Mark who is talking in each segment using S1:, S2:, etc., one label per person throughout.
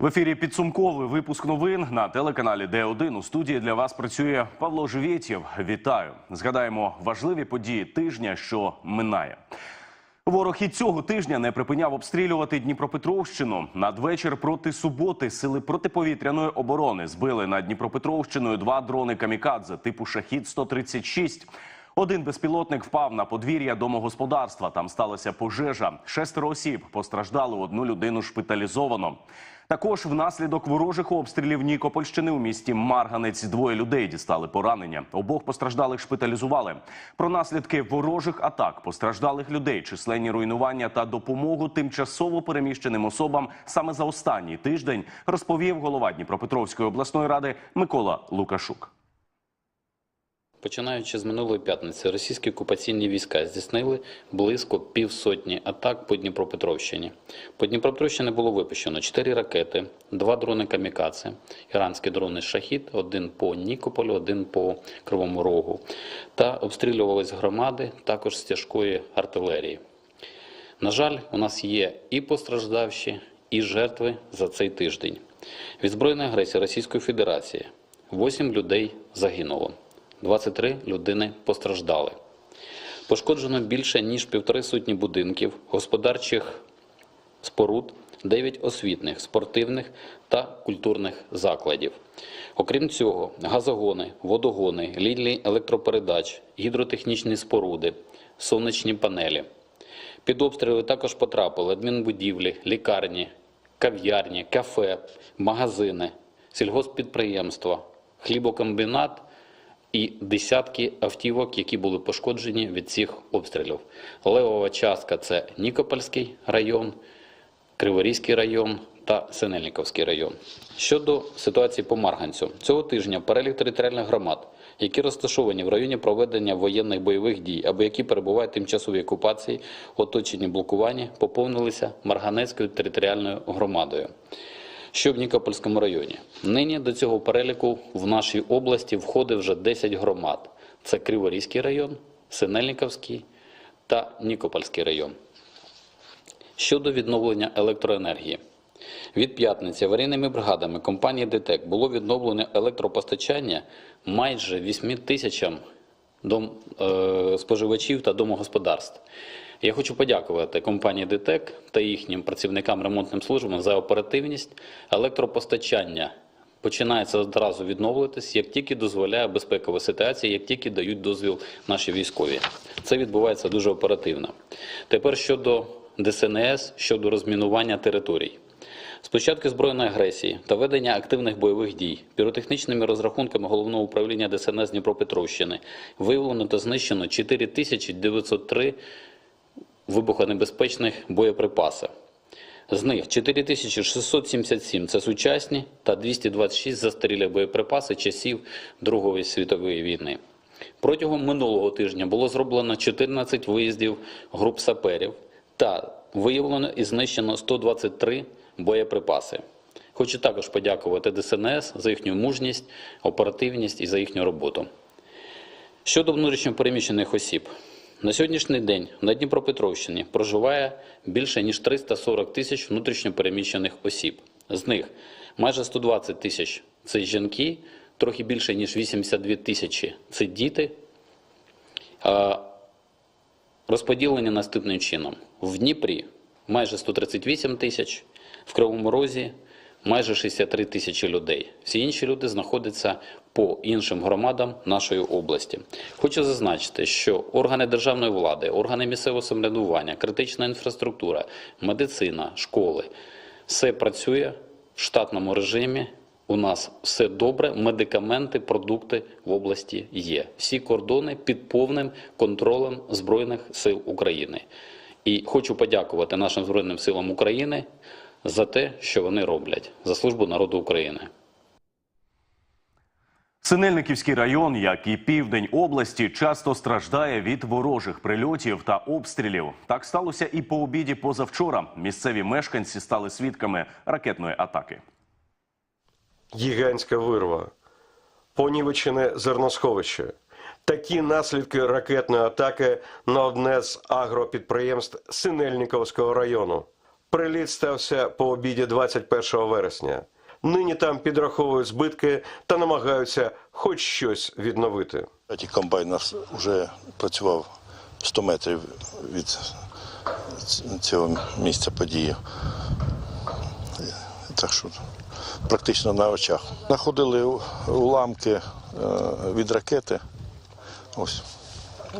S1: В ефірі підсумковий випуск новин на телеканалі Д1. У студії для вас працює Павло Живєтєв. Вітаю! Згадаємо важливі події тижня, що минає. Ворог і цього тижня не припиняв обстрілювати Дніпропетровщину. Надвечір проти суботи сили протиповітряної оборони збили над Дніпропетровщиною два дрони камікадзе типу Шахід 136 Один безпілотник впав на подвір'я домогосподарства. Там сталася пожежа. Шестеро осіб постраждали. Одну людину шпиталізовано. Також внаслідок ворожих обстрілів Нікопольщини у місті Марганець двоє людей дістали поранення. Обох постраждалих шпиталізували. Про наслідки ворожих атак, постраждалих людей, численні руйнування та допомогу тимчасово переміщеним особам саме за останній тиждень розповів голова Дніпропетровської обласної ради Микола Лукашук.
S2: Починаючи з минулої п'ятниці, російські окупаційні війська здійснили близько півсотні атак по Дніпропетровщині. По Дніпропетровщині було випущено 4 ракети, 2 дрони камікадзе, іранські дрони «Шахід», один по Нікополю, один по Кривому Рогу. Та обстрілювались громади також з тяжкої артилерії. На жаль, у нас є і постраждавші, і жертви за цей тиждень. Від збройної агресії Російської Федерації 8 людей загинуло, 23 людини постраждали. Пошкоджено більше ніж півтори сотні будинків, господарчих споруд, 9 освітних, спортивних та культурних закладів. Окрім цього, газогони, водогони, лінії електропередач, гідротехнічні споруди, сонячні панелі. Під обстріли також потрапили адмінбудівлі, лікарні, кав'ярні, кафе, магазини, сільгосппідприємства, хлібокомбінат і десятки автівок, які були пошкоджені від цих обстрілів. Левова частка це Нікопольський район, Криворізький район та Синельниковський район. Щодо ситуації по Марганцю, цього тижня перелік територіальних громад, які розташовані в районі проведення воєнних бойових дій або які перебувають в тимчасовій окупації, оточенні блокуванні, поповнилися Марганецькою територіальною громадою. Що в Нікопольському районі? Нині до цього переліку в нашій області входить вже 10 громад. Це Криворізький район, Синельниковський та Нікопольський район. Щодо відновлення електроенергії. Від п'ятниці аварійними бригадами компанії ДТЕК було відновлено електропостачання майже 8 тисячам дом, е, споживачів та домогосподарств. Я хочу подякувати компанії ДТЕК та їхнім працівникам ремонтним службам за оперативність. Електропостачання починається одразу відновлюватись, як тільки дозволяє безпекова ситуація, як тільки дають дозвіл наші військові. Це відбувається дуже оперативно. Тепер щодо ДСНС, щодо розмінування територій. З початку збройної агресії та ведення активних бойових дій піротехнічними розрахунками головного управління ДСНС Дніпропетровщини виявлено та знищено 4903 вибухонебезпечних боєприпаси. З них 4677 – це сучасні та 226 застарілі боєприпаси часів Другої світової війни. Протягом минулого тижня було зроблено 14 виїздів груп саперів та виявлено і знищено 123 боєприпаси. Хочу також подякувати ДСНС за їхню мужність, оперативність і за їхню роботу. Щодо внутрішньопереміщених осіб. На сьогоднішній день на Дніпропетровщині проживає більше ніж 340 тисяч внутрішньопереміщених осіб. З них майже 120 тисяч це жінки, трохи більше ніж 82 тисячі це діти. Розподілені наступним чином: в Дніпрі майже 138 тисяч, в Кривому Розі майже 63 тисячі людей. Всі інші люди знаходяться по іншим громадам нашої області. Хочу зазначити, що органи державної влади, органи місцевого самоврядування, критична інфраструктура, медицина, школи все працює в штатному режимі. У нас все добре, медикаменти, продукти в області є. Всі кордони під повним контролем Збройних сил України. І хочу подякувати нашим Збройним силам України за те, що вони роблять, за службу народу України.
S1: Синельниківський район, як і південь області, часто страждає від ворожих прильотів та обстрілів. Так сталося і по обіді позавчора. Місцеві мешканці стали свідками ракетної атаки.
S3: Гігантська вирва, понівечене зерносховище. Такі наслідки ракетної атаки на одне з агропідприємств Синельниковського району. Приліт стався по обіді 21 вересня. Нині там підраховують збитки та намагаються хоч щось відновити.
S4: Ті нас вже працював 100 метрів від цього місця події. Так що практично на очах. Знаходили уламки е, від ракети. Ось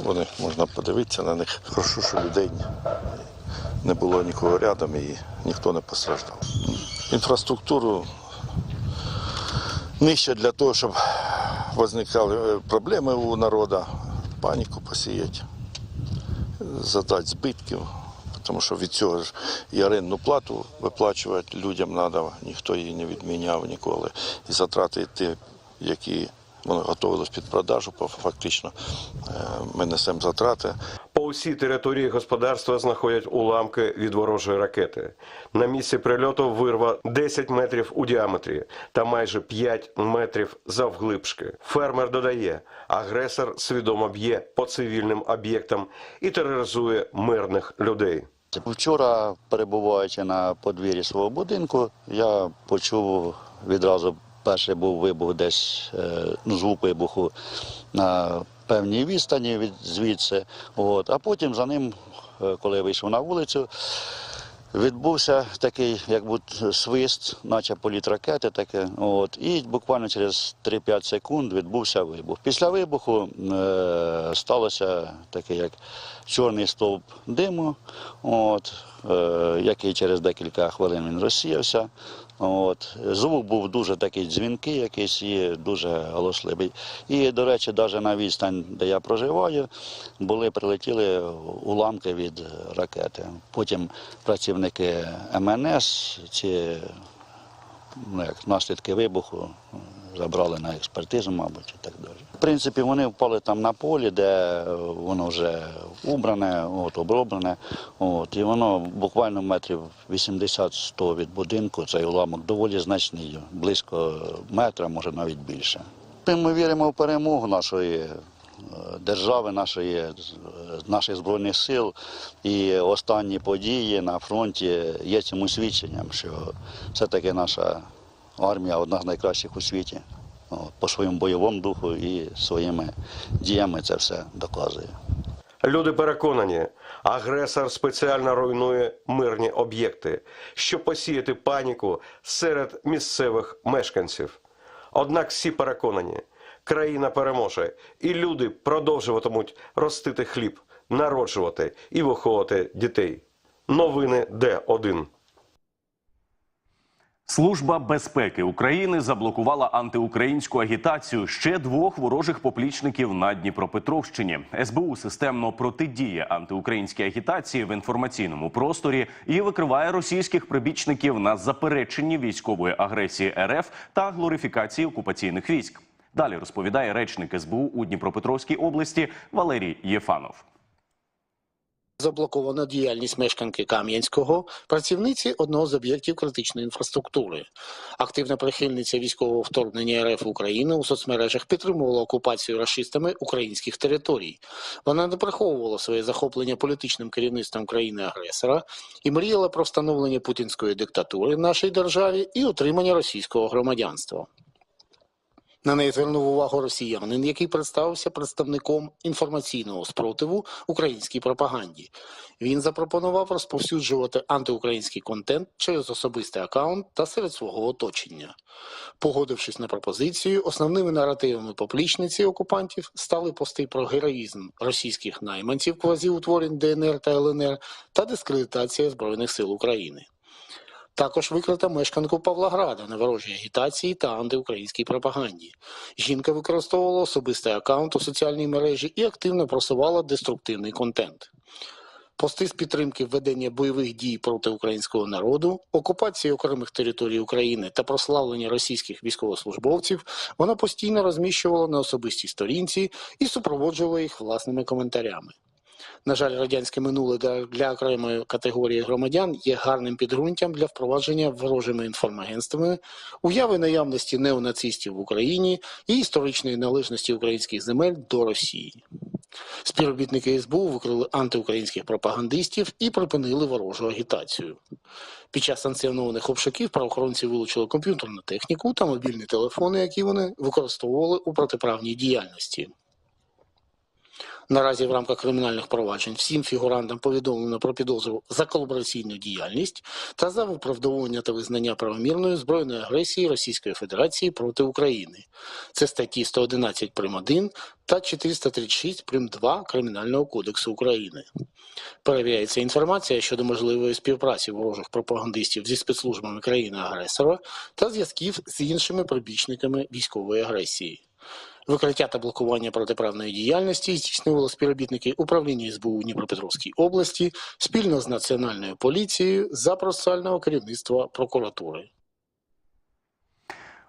S4: вони можна подивитися на них. Хорошо, що людей не було нікого рядом і ніхто не постраждав. Інфраструктуру нижче для того, щоб виникали е, проблеми у народу, паніку посіяти, задати збитків, тому що від цього ж і орендну плату виплачувати людям треба, ніхто її не відміняв ніколи. І затрати ті, які вони готувалися під продажу, фактично е, ми несемо затрати.
S3: По усій території господарства знаходять уламки від ворожої ракети. На місці прильоту вирва 10 метрів у діаметрі та майже 5 метрів завглибшки. Фермер додає, агресор свідомо б'є по цивільним об'єктам і тероризує мирних людей.
S5: Вчора, перебуваючи на подвір'ї свого будинку, я почув відразу перший був вибух десь е, ну, звук вибуху на певній відстані від звідси. От. А потім за ним, е, коли вийшов на вулицю, відбувся такий, як будь свист, наче політ ракети таке. От. І буквально через 3-5 секунд відбувся вибух. Після вибуху е, сталося таке, як чорний стовп диму, от, е, який через декілька хвилин він розсіявся. От. Звук був дуже такий дзвінкий, якийсь і дуже голосливий. І, до речі, навіть на відстань, де я проживаю, були прилетіли уламки від ракети. Потім працівники МНС ці ну, як наслідки вибуху забрали на експертизу, мабуть, і так далі. В принципі, вони впали там на полі, де е, воно вже убране, от, оброблене. От, і воно буквально метрів 80-100 від будинку, цей уламок доволі значний, близько метра, може навіть більше. Ми віримо в перемогу нашої е, держави, нашої, е, наших збройних сил. І останні події на фронті є цьому свідченням, що все-таки наша армія одна з найкращих у світі. По своєму бойовому духу і своїми діями це все доказує.
S3: Люди переконані, агресор спеціально руйнує мирні об'єкти, щоб посіяти паніку серед місцевих мешканців. Однак всі переконані, країна переможе, і люди продовжуватимуть ростити хліб, народжувати і виховувати дітей. Новини Д1.
S1: Служба безпеки України заблокувала антиукраїнську агітацію ще двох ворожих поплічників на Дніпропетровщині. СБУ системно протидіє антиукраїнській агітації в інформаційному просторі і викриває російських прибічників на запереченні військової агресії РФ та глорифікації окупаційних військ. Далі розповідає речник СБУ у Дніпропетровській області Валерій Єфанов.
S6: Заблокована діяльність мешканки Кам'янського, працівниці одного з об'єктів критичної інфраструктури. Активна прихильниця військового вторгнення РФ в Україну у соцмережах підтримувала окупацію рашистами українських територій. Вона не приховувала своє захоплення політичним керівництвом країни-агресора і мріяла про встановлення путінської диктатури в нашій державі і отримання російського громадянства. На неї звернув увагу росіянин, який представився представником інформаційного спротиву українській пропаганді. Він запропонував розповсюджувати антиукраїнський контент через особистий акаунт та серед свого оточення. Погодившись на пропозицію, основними наративами поплічниці окупантів стали пости про героїзм російських найманців квазіутворень ДНР та ЛНР та дискредитація Збройних сил України. Також викрита мешканку Павлограда на ворожій агітації та антиукраїнській пропаганді. Жінка використовувала особистий акаунт у соціальній мережі і активно просувала деструктивний контент. Пости з підтримки введення бойових дій проти українського народу, окупації окремих територій України та прославлення російських військовослужбовців вона постійно розміщувала на особистій сторінці і супроводжувала їх власними коментарями. На жаль, радянське минуле для- для окремої категорії громадян є гарним підґрунтям для впровадження ворожими інформагентствами, уяви наявності неонацистів в Україні і історичної належності українських земель до Росії. Співробітники СБУ викрили антиукраїнських пропагандистів і припинили ворожу агітацію. Під час санкціонованих обшуків правоохоронці вилучили комп'ютерну техніку та мобільні телефони, які вони використовували у протиправній діяльності. Наразі в рамках кримінальних проваджень всім фігурантам повідомлено про підозру за колабораційну діяльність та за виправдовування та визнання правомірної збройної агресії Російської Федерації проти України. Це статті 111 прим. 1 та 436 прим. 2 Кримінального кодексу України. Перевіряється інформація щодо можливої співпраці ворожих пропагандистів зі спецслужбами країни-агресора та зв'язків з іншими прибічниками військової агресії. Викриття та блокування протиправної діяльності здійснювали співробітники управління СБУ у Дніпропетровській області спільно з Національною поліцією за процесуального керівництва прокуратури.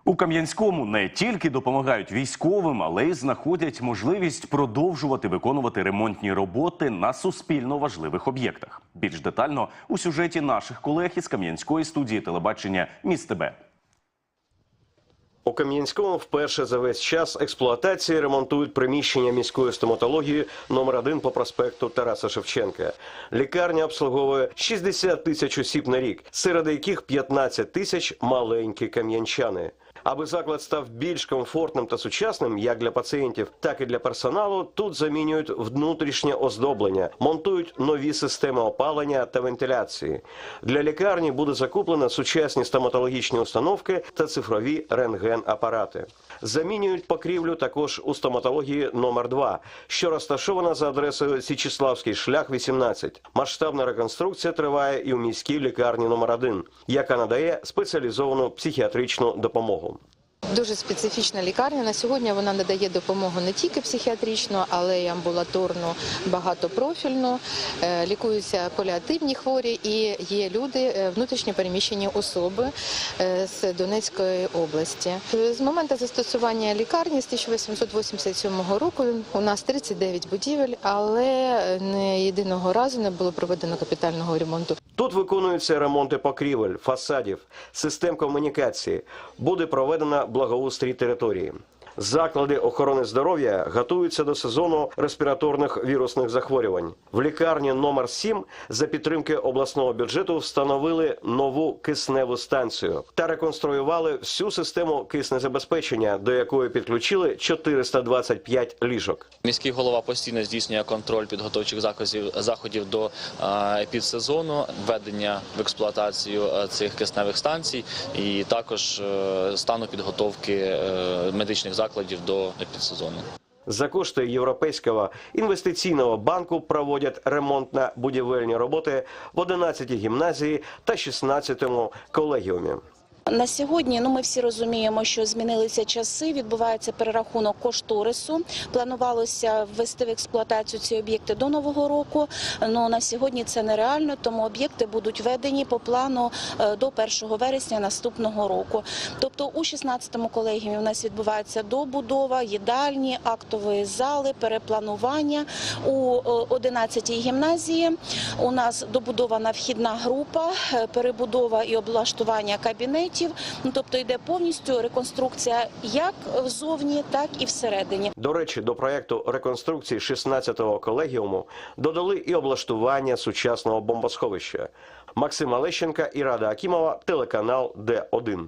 S1: У Кам'янському не тільки допомагають військовим, але й знаходять можливість продовжувати виконувати ремонтні роботи на суспільно важливих об'єктах. Більш детально у сюжеті наших колег із Кам'янської студії телебачення Міст.
S3: У Кам'янському вперше за весь час експлуатації ремонтують приміщення міської стоматології номер 1 по проспекту Тараса Шевченка. Лікарня обслуговує 60 тисяч осіб на рік, серед яких 15 тисяч маленькі кам'янчани. Аби заклад став більш комфортним та сучасним як для пацієнтів, так і для персоналу, тут замінюють внутрішнє оздоблення, монтують нові системи опалення та вентиляції. Для лікарні буде закуплено сучасні стоматологічні установки та цифрові рентген-апарати. Замінюють покрівлю також у стоматології номер 2 що розташована за адресою Січіславський шлях 18. Масштабна реконструкція триває і у міській лікарні номер 1 яка надає спеціалізовану психіатричну допомогу.
S7: Дуже специфічна лікарня. На сьогодні вона надає допомогу не тільки психіатричну, але й амбулаторну, багатопрофільну. Е, Лікуються паліативні хворі і є люди, е, внутрішньо переміщені особи е, з Донецької області. З моменту застосування лікарні з 1887 року у нас 39 будівель, але не єдиного разу не було проведено капітального ремонту.
S3: Тут виконуються ремонти покрівель, фасадів, систем комунікації. Буде проведена благоустрій території. Заклади охорони здоров'я готуються до сезону респіраторних вірусних захворювань. В лікарні номер 7 за підтримки обласного бюджету встановили нову кисневу станцію та реконструювали всю систему киснезабезпечення, до якої підключили 425 ліжок.
S8: Міський голова постійно здійснює контроль підготовчих заходів, заходів до епідсезону, введення в експлуатацію цих кисневих станцій і також е, стану підготовки е, медичних закладів до епідсезону.
S3: За кошти Європейського інвестиційного банку проводять ремонтно-будівельні роботи в 11 гімназії та 16 колегіумі.
S9: На сьогодні ну ми всі розуміємо, що змінилися часи. Відбувається перерахунок кошторису. Планувалося ввести в експлуатацію ці об'єкти до нового року. Ну на сьогодні це нереально, тому об'єкти будуть введені по плану е, до 1 вересня наступного року. Тобто у 16-му колегіумі у нас відбувається добудова, їдальні, актової зали, перепланування. У 11-й гімназії у нас добудована вхідна група, е, перебудова і облаштування кабінетів. Ну, тобто йде повністю реконструкція як ззовні, так і всередині.
S3: До речі, до проекту реконструкції 16-го колегіуму додали і облаштування сучасного бомбосховища. Максима Лещенка і Рада Акімова, телеканал Д1.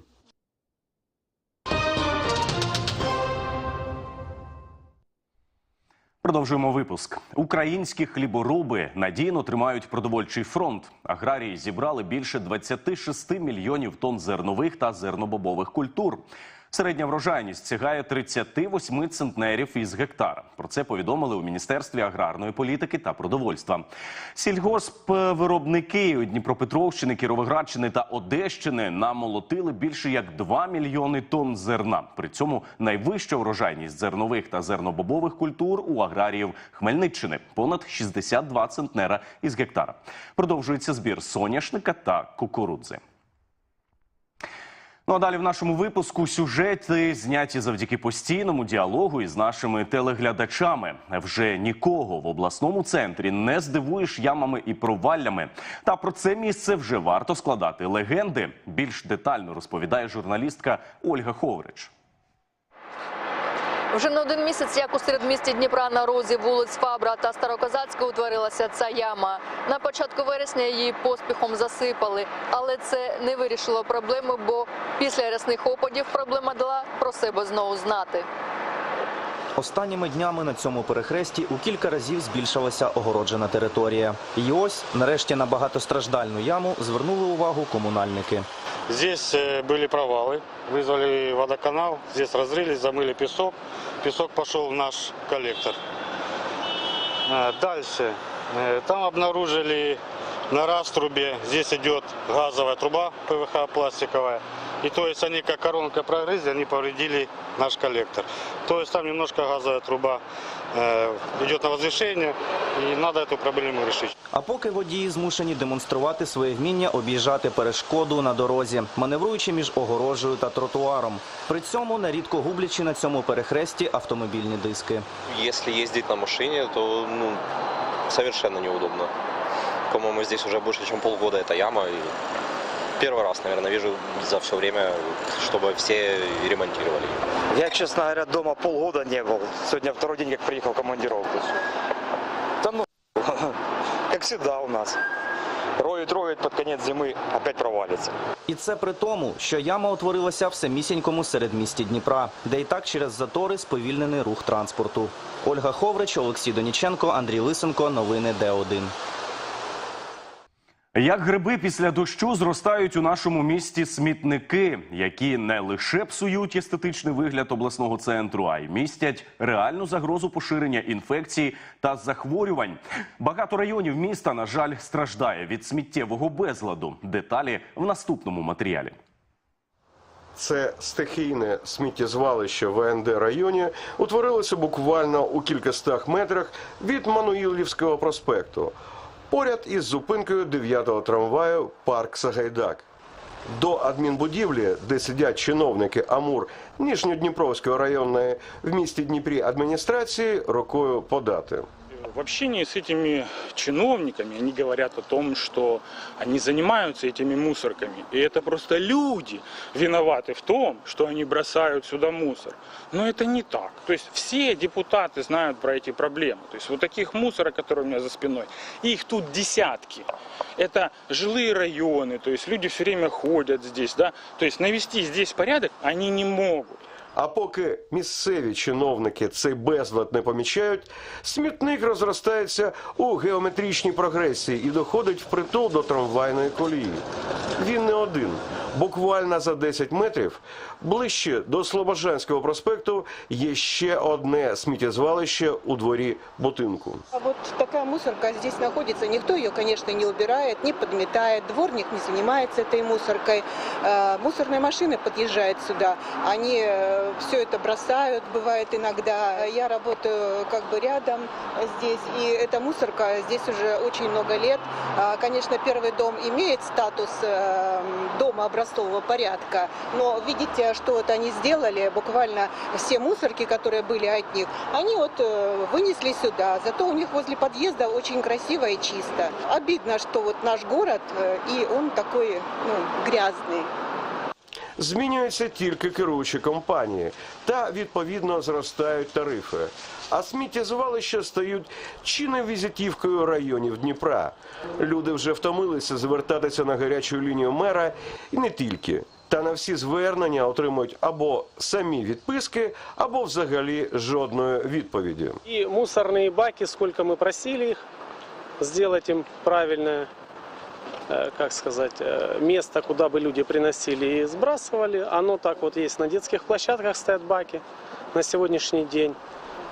S1: Продовжуємо випуск. Українські хлібороби надійно тримають продовольчий фронт. Аграрії зібрали більше 26 мільйонів тонн зернових та зернобобових культур. Середня врожайність сягає 38 центнерів із гектара. Про це повідомили у міністерстві аграрної політики та продовольства. Сільгоспвиробники Дніпропетровщини, Кіровоградщини та Одещини намолотили більше як 2 мільйони тонн зерна. При цьому найвища врожайність зернових та зернобобових культур у аграріїв Хмельниччини понад 62 центнера із гектара. Продовжується збір соняшника та кукурудзи. Ну а далі в нашому випуску сюжети зняті завдяки постійному діалогу із нашими телеглядачами. Вже нікого в обласному центрі не здивуєш ямами і проваллями. Та про це місце вже варто складати легенди. Більш детально розповідає журналістка Ольга Ховрич.
S10: Вже не один місяць, як у середмісті Дніпра на розі вулиць Фабра та Старокозацька утворилася ця яма. На початку вересня її поспіхом засипали, але це не вирішило проблеми, бо після рясних опадів проблема дала про себе знову знати.
S11: Останніми днями на цьому перехресті у кілька разів збільшилася огороджена територія. І ось, нарешті, на багатостраждальну яму звернули увагу комунальники.
S12: Здесь э, были провалы, вызвали водоканал, здесь разрыли, замыли песок. Песок пошел в наш коллектор. А, Дальше. Э, Там обнаружили на раструбе, здесь идет газовая труба ПВХ пластиковая. И то есть они как коронка прогрызли, они повредили наш коллектор. То есть там немножко газовая труба э, идет на возвышение, и надо эту проблему решить.
S11: А поки водії змушені демонструвати своє вміння об'їжджати перешкоду на дорозі, маневруючи між огорожею та тротуаром. При цьому нерідко гублячи на цьому перехресті автомобільні диски.
S13: Если ездить на машине, то ну, совершенно неудобно. По-моему, здесь уже больше, чем полгода эта яма. И первый раз, наверное, вижу за все время, чтобы все ремонтировали.
S14: Я, честно говоря, дома полгода не был. Сегодня второй день, как приехал в командировку. Да ну, как всегда у нас. Роют, роют, под конец зимы опять провалится.
S11: І це при тому, що яма утворилася в самісінькому середмісті Дніпра, де і так через затори сповільнений рух транспорту. Ольга Ховрич, Олексій Доніченко, Андрій Лисенко. Новини Д1.
S1: Як гриби після дощу зростають у нашому місті смітники, які не лише псують естетичний вигляд обласного центру, а й містять реальну загрозу поширення інфекцій та захворювань. Багато районів міста, на жаль, страждає від сміттєвого безладу. Деталі в наступному матеріалі.
S3: Це стихійне сміттєзвалище в ВНД районі утворилося буквально у кількастах метрах від Мануїлівського проспекту, поряд із зупинкою 9-го трамваю Парк Сагайдак. До адмінбудівлі, де сидять чиновники Амур Нижньодніпровської районної в місті Дніпрі адміністрації, рукою подати.
S15: В общении с этими чиновниками они говорят о том, что они занимаются этими мусорками. И это просто люди виноваты в том, что они бросают сюда мусор. Но это не так. То есть все депутаты знают про эти проблемы. То есть вот таких мусорок, которые у меня за спиной, их тут десятки. Это жилые районы, то есть люди все время ходят здесь, да. То есть навести здесь порядок они не могут.
S3: А поки місцеві чиновники цей безлад не помічають, смітник розростається у геометричній прогресії і доходить впритул до трамвайної колії. Він не один. Буквально за 10 метрів ближче до Слобожанського проспекту є ще одне сміттєзвалище у дворі будинку.
S16: А вот такая мусорка здесь находится. Никто ее, конечно, не убирает, не подметает. Дворник не занимается этой мусоркой. Э, Мусорные машины подъезжают сюда. Все это бросают, бывает иногда. Я работаю как бы рядом здесь, и эта мусорка здесь уже очень много лет. А, Конечно, первый дом имеет статус э, дома образцового порядка, но видите, что вот они сделали, буквально все мусорки, которые были от них, они вот э, вынесли сюда. Зато у них возле подъезда очень красиво и чисто. Обидно, что вот наш город, э, и он такой ну, грязный.
S3: Змінюються тільки керуючі компанії та відповідно зростають тарифи. А сміттєзвалища стають чи не візитівкою районів Дніпра. Люди вже втомилися звертатися на гарячу лінію мера і не тільки. Та на всі звернення отримують або самі відписки, або взагалі жодної відповіді.
S17: И мусорные баки, сколько мы просили их сделать им правильное, э, как сказать, э, место, куда бы люди приносили и сбрасывали. Оно так вот есть на детских площадках стоят баки на сегодняшний день.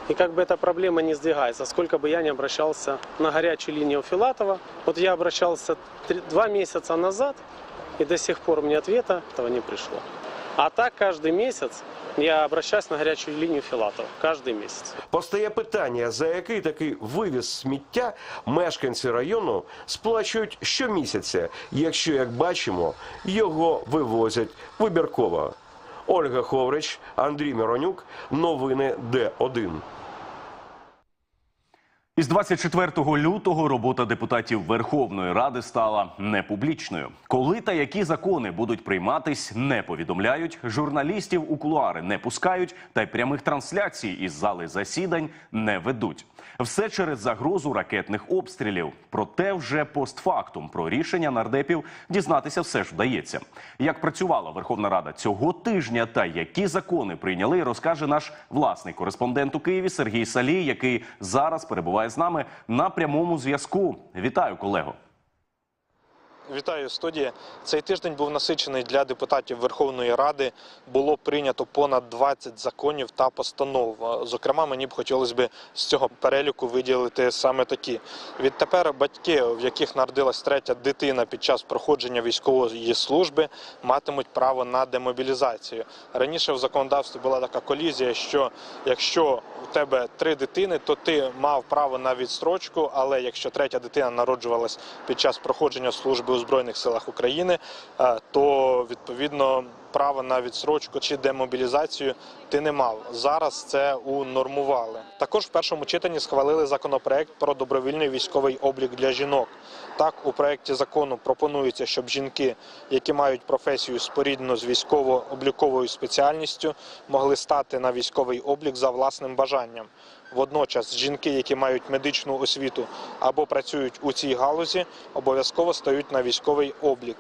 S17: И как бы эта проблема не сдвигается, сколько бы я не обращался на горячую линию Филатова. Вот я обращался три- два месяца назад, и до сих пор мне ответа этого не пришло. А так каждый месяц я обращаюсь на горячую линию Филатова. Каждый месяц.
S3: Постає питання, за який такий вивіз сміття мешканці району сплачують щомісяця, якщо, як бачимо, його вивозять вибірково. Ольга Ховрич, Андрій Миронюк, новини Д1.
S1: Із 24 лютого робота депутатів Верховної Ради стала непублічною. Коли та які закони будуть прийматись, не повідомляють. Журналістів у кулуари не пускають, та й прямих трансляцій із зали засідань не ведуть. Все через загрозу ракетних обстрілів. Проте вже постфактум про рішення нардепів дізнатися все ж вдається. Як працювала Верховна Рада цього тижня та які закони прийняли, розкаже наш власний кореспондент у Києві Сергій Салій, який зараз перебуває з нами на прямому зв'язку. Вітаю, колего.
S18: Вітаю студія. Цей тиждень був насичений для депутатів Верховної Ради. Було прийнято понад 20 законів та постанов. Зокрема, мені б хотілося б з цього переліку виділити саме такі. Відтепер батьки, в яких народилась третя дитина під час проходження військової служби, матимуть право на демобілізацію. Раніше в законодавстві була така колізія, що якщо у тебе три дитини, то ти мав право на відстрочку, але якщо третя дитина народжувалась під час проходження служби у Збройних силах України, е, то відповідно права на відстрочку чи демобілізацію ти не мав. Зараз це унормували. Також в першому читанні схвалили законопроект про добровільний військовий облік для жінок. Так, у проєкті закону пропонується, щоб жінки, які мають професію споріднену з військово-обліковою спеціальністю, могли стати на військовий облік за власним бажанням. Водночас жінки, які мають медичну освіту або працюють у цій галузі, обов'язково стають на військовий облік.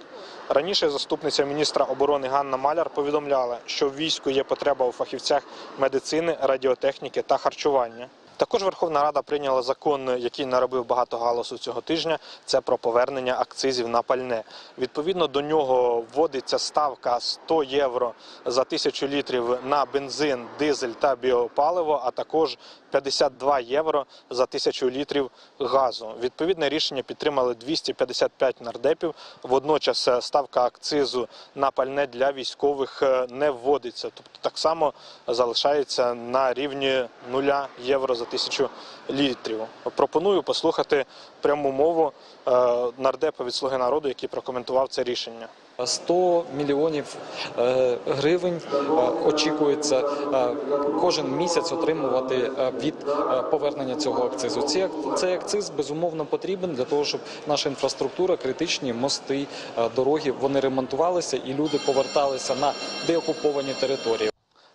S18: Раніше заступниця міністра оборони Ганна Маляр повідомляла, що в війську є потреба у фахівцях медицини, радіотехніки та харчування. Також Верховна Рада прийняла закон, який наробив багато галасу цього тижня. Це про повернення акцизів на пальне. Відповідно до нього вводиться ставка 100 євро за тисячу літрів на бензин, дизель та біопаливо, а також 52 євро за тисячу літрів газу. Відповідне рішення підтримали 255 нардепів. Водночас е, ставка акцизу на пальне для військових е, не вводиться, тобто так само залишається на рівні 0 євро за тисячу літрів. Пропоную послухати пряму мову е, нардепа від Слуги народу, який прокоментував це рішення.
S19: 100 мільйонів е, гривень е, очікується кожен місяць отримувати від повернення цього акцизу. Цей акциз безумовно потрібен для того, щоб наша інфраструктура, критичні мости, дороги вони ремонтувалися і люди поверталися на деокуповані території.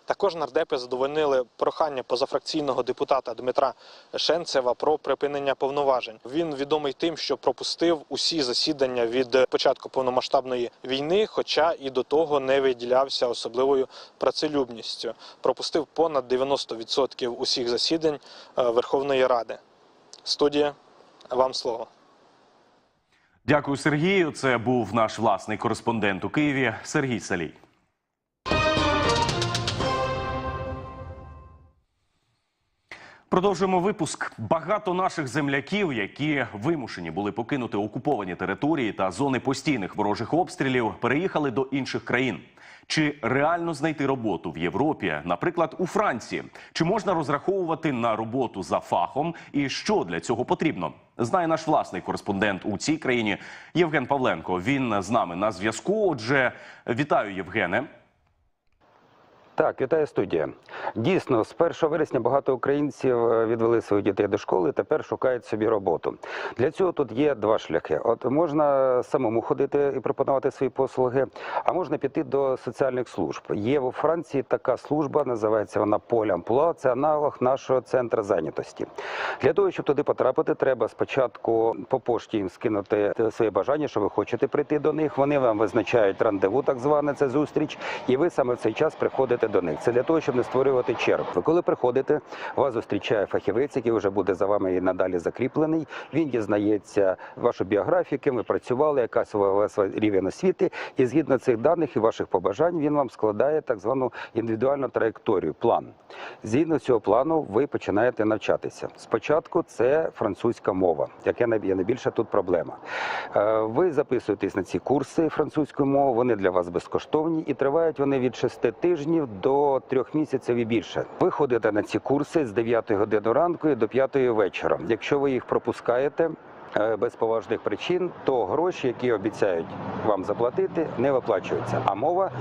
S18: Також нардепи задовольнили прохання позафракційного депутата Дмитра Шенцева про припинення повноважень. Він відомий тим, що пропустив усі засідання від початку повномасштабної війни, хоча і до того не виділявся особливою працелюбністю. Пропустив понад 90% усіх засідань е, Верховної Ради. Студія, вам слово.
S1: Дякую, Сергію. Це був наш власний кореспондент у Києві Сергій Салій. Продовжуємо випуск. Багато наших земляків, які вимушені були покинути окуповані території та зони постійних ворожих обстрілів, переїхали до інших країн. Чи реально знайти роботу в Європі, наприклад, у Франції? Чи можна розраховувати на роботу за фахом? І що для цього потрібно? Знає наш власний кореспондент у цій країні Євген Павленко. Він з нами на зв'язку. Отже, вітаю, Євгене.
S20: Так, вітаю студія. Дійсно, з 1 вересня багато українців е, відвели своїх дітей до школи, тепер шукають собі роботу. Для цього тут є два шляхи. От можна самому ходити і пропонувати свої послуги, а можна піти до соціальних служб. Є у Франції така служба, називається вона Поль це аналог нашого центру зайнятості. Для того, щоб туди потрапити, треба спочатку по пошті їм скинути своє бажання, що ви хочете прийти до них. Вони вам визначають рандеву, так зване це зустріч, і ви саме в цей час приходите до них. Це для того, щоб не створювати черг. Ви коли приходите, вас зустрічає фахівець, який вже буде за вами і надалі закріплений. Він дізнається вашу біографію, ким ви працювали, якась у вас рівень освіти, і згідно цих даних і ваших побажань він вам складає так звану індивідуальну траєкторію, план. Згідно цього плану, ви починаєте навчатися. Спочатку це французька мова, яка найбільша тут проблема. Е, Ви записуєтесь на ці курси французької мови, вони для вас безкоштовні і тривають вони від 6 тижнів до трьох місяців і більше. Ви ходите на ці курси з 9 години ранку до 5 вечора. Якщо ви їх пропускаєте, без поважних причин, то гроші, які обіцяють вам заплатити, не виплачуються. А мова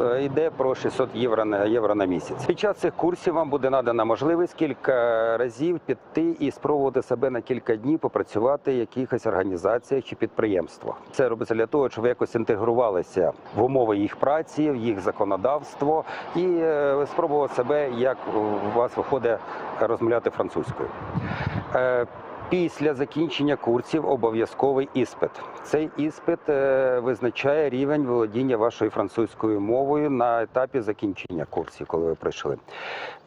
S20: е, йде про 600 євро на євро на місяць. Під час цих курсів вам буде надана можливість кілька разів піти і спробувати себе на кілька днів попрацювати в якихось організаціях чи підприємствах. Це робиться для того, щоб ви якось інтегрувалися в умови їх праці, в їх законодавство і е, спробувати себе, як у вас виходить розмовляти французькою. Після закінчення курсів обов'язковий іспит. Цей іспит е, визначає рівень володіння вашою французькою мовою на етапі закінчення курсів, коли ви пройшли.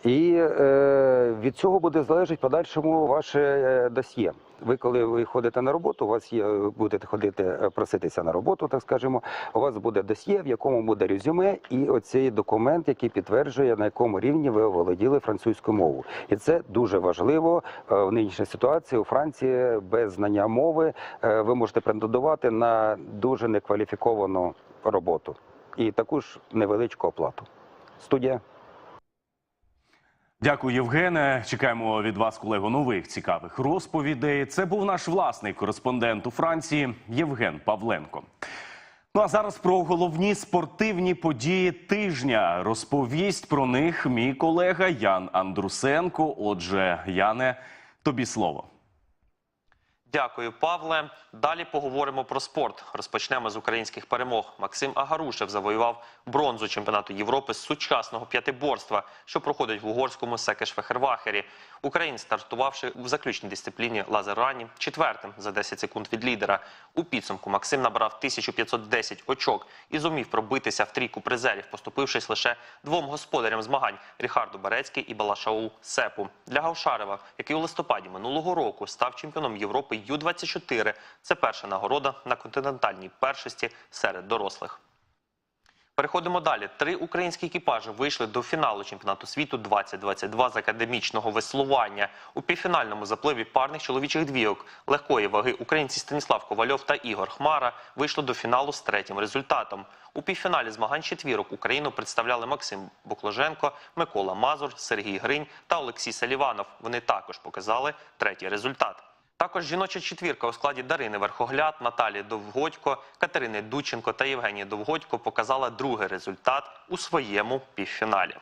S20: І е, від цього буде залежати в подальшому ваше е, досьє. Ви, коли ви ходите на роботу, у вас є будете ходити е, проситися на роботу, так скажемо. У вас буде досьє, в якому буде резюме, і оцей документ, який підтверджує, на якому рівні ви оволоділи французькою мовою. І це дуже важливо в нинішній ситуації у Франції без знання мови. Ви можете претендувати на дуже некваліфіковану роботу і таку ж невеличку оплату. Студія.
S1: Дякую, Євгене. Чекаємо від вас, колего, нових цікавих розповідей. Це був наш власний кореспондент у Франції Євген Павленко. Ну а зараз про головні спортивні події тижня. Розповість про них мій колега Ян Андрусенко. Отже, Яне, тобі слово.
S21: Дякую, Павле. Далі поговоримо про спорт. Розпочнемо з українських перемог. Максим Агарушев завоював бронзу чемпіонату Європи з сучасного п'ятиборства, що проходить в угорському Секеш-Фехервахері. Українець, стартувавши в заключній дисципліні лазер-рані, четвертим за 10 секунд від лідера. У підсумку Максим набрав 1510 очок і зумів пробитися в трійку призерів, поступившись лише двом господарям змагань Ріхарду Барецький і Балашау Сепу. Для Гаушарева, який у листопаді минулого року став чемпіоном Європи Ю-24, це перша нагорода на континентальній першості серед дорослих. Переходимо далі. Три українські екіпажі вийшли до фіналу чемпіонату світу 2022 з академічного веслування. У півфінальному запливі парних чоловічих двійок легкої ваги українці Станіслав Ковальов та Ігор Хмара вийшли до фіналу з третім результатом. У півфіналі змагань четвірок Україну представляли Максим Бокложенко, Микола Мазур, Сергій Гринь та Олексій Саліванов. Вони також показали третій результат. Також жіноча четвірка у складі Дарини Верхогляд, Наталії Довгодько, Катерини Дученко та Євгенії Довгодько показала другий результат у своєму півфіналі.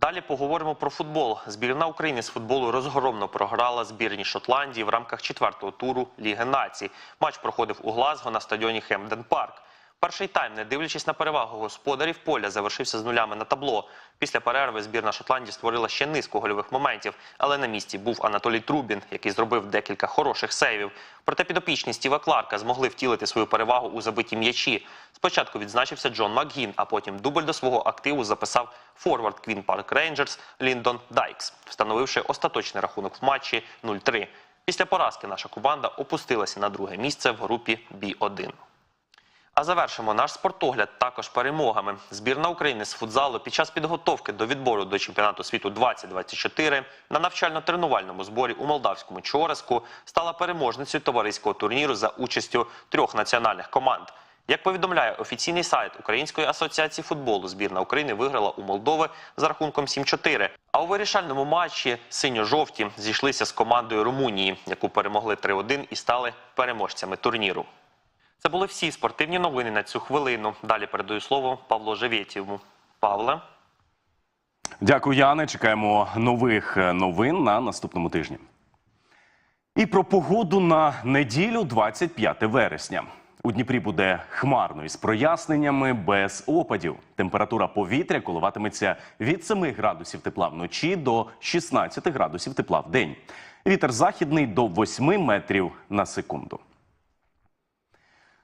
S21: Далі поговоримо про футбол. Збірна України з футболу розгромно програла збірні Шотландії в рамках четвертого туру Ліги націй. Матч проходив у Глазго на стадіоні Хемден Парк. Перший тайм, не дивлячись на перевагу господарів поля, завершився з нулями на табло. Після перерви збірна Шотландії створила ще низку гольових моментів, але на місці був Анатолій Трубін, який зробив декілька хороших сейвів. Проте підопічні Стіва Кларка змогли втілити свою перевагу у забиті м'ячі. Спочатку відзначився Джон Макгін, а потім дубль до свого активу записав форвард Квін Парк Рейнджерс Ліндон Дайкс, встановивши остаточний рахунок в матчі 0-3. Після поразки наша команда опустилася на друге місце в групі Бі-1. А завершимо наш спортогляд також перемогами. Збірна України з футзалу під час підготовки до відбору до чемпіонату світу 2024 на навчально-тренувальному зборі у молдавському Чореску стала переможницею товариського турніру за участю трьох національних команд. Як повідомляє офіційний сайт Української асоціації футболу, збірна України виграла у Молдови за рахунком 7-4. А у вирішальному матчі синьо-жовті зійшлися з командою Румунії, яку перемогли 3-1 і стали переможцями турніру. Це були всі спортивні новини на цю хвилину. Далі передаю слово Павлу Живєтєву. Павле.
S1: Дякую, Яне. Чекаємо нових е, новин на наступному тижні. І про погоду на неділю, 25 вересня. У Дніпрі буде хмарно із проясненнями без опадів. Температура повітря коливатиметься від 7 градусів тепла вночі до 16 градусів тепла в день. Вітер західний до 8 метрів на секунду.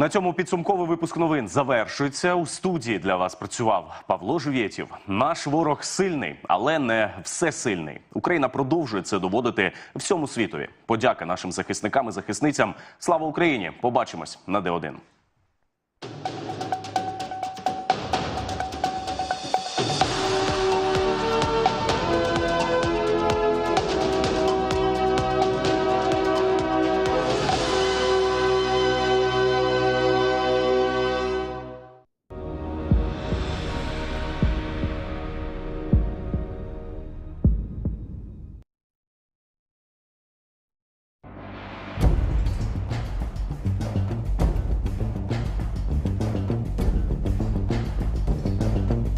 S1: На цьому підсумковий випуск новин завершується. У студії для вас працював Павло Жувєтів. Наш ворог сильний, але не всесильний. Україна продовжує це доводити всьому світові. Подяка нашим захисникам і захисницям. Слава Україні! Побачимось на Д1.